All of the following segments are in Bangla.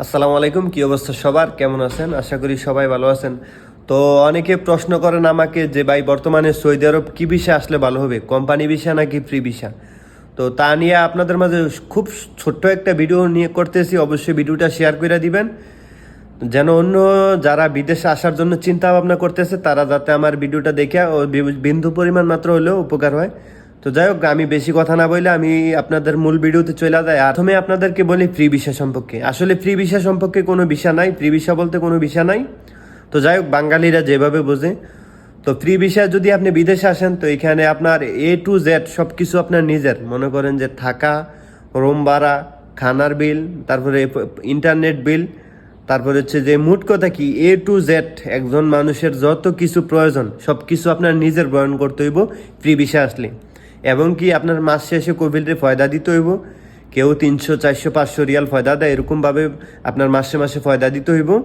আসসালামু আলাইকুম, কি অবস্থা সবার? কেমন আছেন? আশা করি সবাই ভালো আছেন। তো অনেকে প্রশ্ন করেন আমাকে যে, ভাই, বর্তমানে সৌদি আরব কি ভিসা আসলে ভালো হবে? কোম্পানি ভিসা নাকি ফ্রি ভিসা? তো তা নিয়ে আপনাদের মাঝে খুব ছোট্ট একটা ভিডিও নিয়ে করতেছি। অবশ্যই ভিডিওটা শেয়ার করে দিবেন। যেন অন্য যারা বিদেশে আসার জন্য চিন্তা ভাবনা করতেছে, তারা যাতে আমার ভিডিওটা দেখে বিন্দু পরিমাণ মাত্র হলেও উপকার হয়। তো যাই হোক, আমি বেশি কথা না বলে আমি আপনাদের মূল ভিডিওতে চলে যাই। আর প্রথমে আপনাদেরকে বলি ফ্রি ভিসা সম্পর্কে। আসলে ফ্রি ভিসা সম্পর্কে কোনো ভিসা নাই, ফ্রি ভিসা বলতে কোনো ভিসা নাই। তো যাই হোক, বাঙালিরা যেভাবে বোঝে। তো ফ্রি ভিসা যদি আপনি বিদেশে আসেন, তো এখানে আপনার এ টু জেড সব কিছু আপনার নিজের। মনে করেন যে থাকা রুম ভাড়া, খানার বিল তারপরে ইন্টারনেট বিল তারপরে হচ্ছে যে মোট কথা কি এ টু জেড একজন মানুষের যত কিছু প্রয়োজন সব কিছু আপনার নিজের বয়ন করতে হইব ফ্রি ভিসা আসলে। এবং কি আপনার মাস শেষে কোভিডে ফয়দা দিতে হইব? কেউ তিনশো, চারশো, পাঁচশো রিয়াল ফয়দা দেয়, এরকমভাবে আপনার মাসে মাসে ফয়দা দিতে হইব।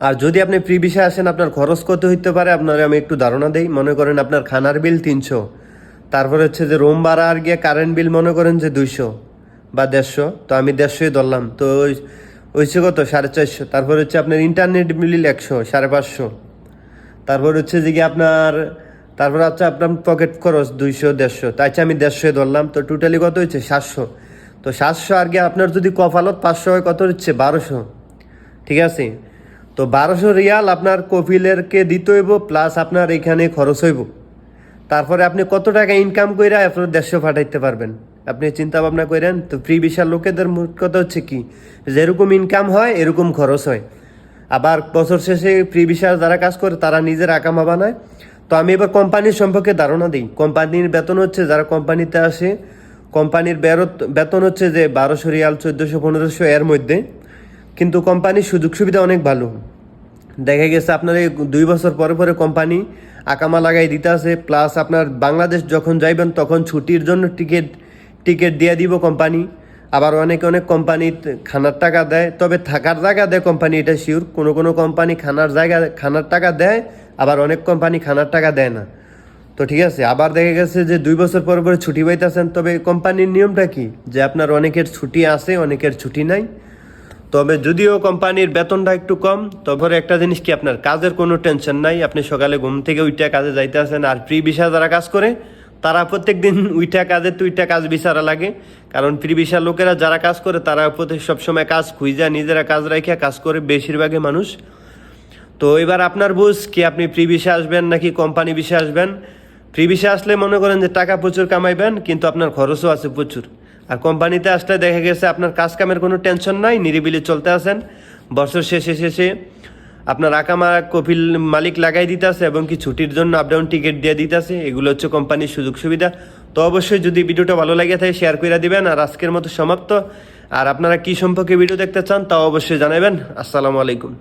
আর যদি আপনি ফ্রি ভিসা আসেন, আপনার খরচ কত হইতে পারে? আপনার আমি একটু ধারণা দেই। মনে করেন আপনার খানার বিল তিনশো। তারপরে হচ্ছে যে রুম ভাড়া আর গিয়ে কারেন্ট বিল মনে করেন যে দুইশো বা দেড়শো। তো আমি দেড়শোই ধরলাম। তো ওই- হয়েছে কত? সাড়ে চারশো। তারপর হচ্ছে আপনার ইন্টারনেট বিল একশো, সাড়ে পাঁচশো। তারপর হচ্ছে যে কি আপনার তারপর হচ্ছে আপনার পকেট খরচ দুইশো, দেড়শো। তাই আমি দেড়শোয় ধরলাম, তো টোটালি কত হচ্ছে সাতশো। তো সাতশো আর গিয়ে আপনার যদি কফালত পাঁচশো হয়, কত হচ্ছে? বারোশো। ঠিক আছে? তো বারোশো রিয়াল আপনার কপিলেরকে দিতে হইব প্লাস আপনার এখানে খরচ হইব। তারপরে আপনি কত টাকা ইনকাম করে আপনার দেড়শো পাঠাইতে পারবেন? আপনি চিন্তা ভাবনা করেন তো ফ্রি বিশাল লোকেদের মোট কথা হচ্ছে কি? যেরকম ইনকাম হয়, এরকম খরচ হয়। আবার বছর শেষে ফ্রি বিশাল যারা কাজ করে, তারা নিজের আকামা বানায় তো আমি এবার কোম্পানির সম্পর্কে ধারণা দিই। কোম্পানির বেতন হচ্ছে, যারা কোম্পানিতে আসে কোম্পানির বেরত, বেতন হচ্ছে যে বারোশো রিয়াল, চোদ্দোশো, পনেরোশো এর মধ্যে। কিন্তু কোম্পানির সুযোগ সুবিধা অনেক ভালো। দেখা গেছে আপনার এই দুই বছর পরে পরে কোম্পানি আকামা লাগাই দিতে আছে প্লাস আপনার বাংলাদেশ যখন যাইবেন, তখন ছুটির জন্য টিকিট টিকিট দিয়ে দিব কোম্পানি আবার অনেক অনেক কোম্পানি খানার টাকা দেয়, তবে থাকার জায়গা দেয় কোম্পানি এটা শিওর কোনো কোনো কোম্পানি খানার জায়গা, খানার টাকা দেয় আবার অনেক কোম্পানি খানার টাকা দেয় না। তো ঠিক আছে, আবার দেখা গেছে যে দুই বছর পর পরে ছুটি পাইতেছেন, তবে কোম্পানির নিয়মটা কি? যে আপনার অনেকের ছুটি আছে, অনেকের ছুটি নাই। তবে যদিও কোম্পানির বেতনটা একটু কম, তবে একটা জিনিস কি, আপনার কাজের কোনো টেনশন নাই। আপনি সকালে ঘুম থেকে উইটা কাজে যাইতে আসেন আর প্রি ভিসা যারা কাজ করে, তারা প্রত্যেক দিন উইটা কাজে তুইটা কাজ বিচারা লাগে। কারণ ভিসা লোকেরা যারা কাজ করে, তারা প্রত্যেক সবসময় কাজ খুঁজা নিজেরা কাজ রাখে কাজ করে, বেশিরভাগই মানুষ তো এবার আপনার বুঝ কি আপনি ফ্রি ভিসা আসবেন নাকি কোম্পানি ভিসা আসবেন? ফ্রি ভিসা আসলে মনে করেন যে টাকা প্রচুর কামাইবেন, কিন্তু আপনার খরচও আছে প্রচুর। আর কোম্পানিতে আসলে দেখা গেছে আপনার কাজ কামের কোনো টেনশন নাই, নিরিবিলি চলতে আছেন। বছর শেষে শেষে আপনার আকামা কপিল মালিক লাগাই দিতেছে এবং কি ছুটির জন্য আপ ডাউন টিকিট দিয়ে দিতেছে, এগুলো হচ্ছে কোম্পানির সুযোগ সুবিধা। তো অবশ্যই যদি ভিডিওটা ভালো লাগে থাকে শেয়ার করে দিবেন। আর আজকের মতো সমাপ্ত। আর আপনারা কি সম্পর্কে ভিডিও দেখতে চান তাও অবশ্যই জানাবেন। আসসালামু আলাইকুম।